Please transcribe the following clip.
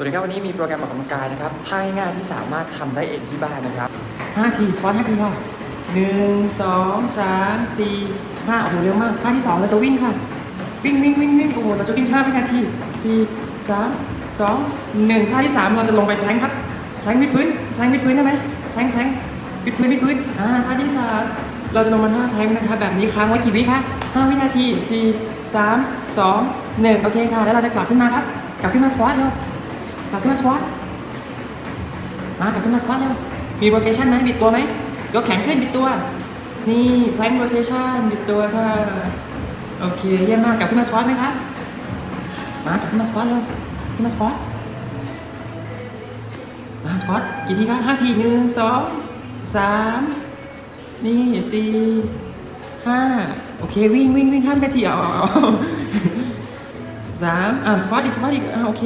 สวัสดีครับ วันนี้มีโปรแกรมออกกำลังกายนะครับท่าง่ายๆที่สามารถทำได้เองที่บ้านนะครับ5ทีสควอต5ทีค่ะ1 2 3 4 5โอ้โหเร็วมากท่าที่2เราจะวิ่งค่ะ วิ่งวิ่งวิ่งวิ่งโอ้โหเราจะวิ่ง5วินาที4 3 2 1ท่าที่3เราจะลงไปแพลงครับแพลงวิดพื้นแพลงวิดพื้นได้ไหมแพลงแพลงก์วิดพื้นวิดพื้นอ่าท่าที่สามเราจะลงมาท่าแพลงนะคะแบบนี้ค้างไว้กี่วิคะ5วินาที4 3 2 1โอเคค่ะแล้วเราจะกลับขึ้นมาครับกลับขึ้นมาสควอตเร็ว กลับขึ้นมาสควอตมากลับขึ้นมาสควอตเร็วมีโรเทชันไหมบิดตัวไหมยกแขนขึ้นบิดตัว นี่แพลงโรเทชันบิดตัวค่ะโอเคเยี่ยมมากกลับขึ้นมาสควอตไหมครับมากลับขึ้นมาสควอตเร็วขึ้นมาสควอตมาสควอตกี่ทีครับห้าทีหนึ่งสองสามนี่สี่ห้าโอเควิ่งวิ่งวิ่งห้านาทีเอาเอาเอาสามอะสควอตอีกสควอตอีกอะโอเค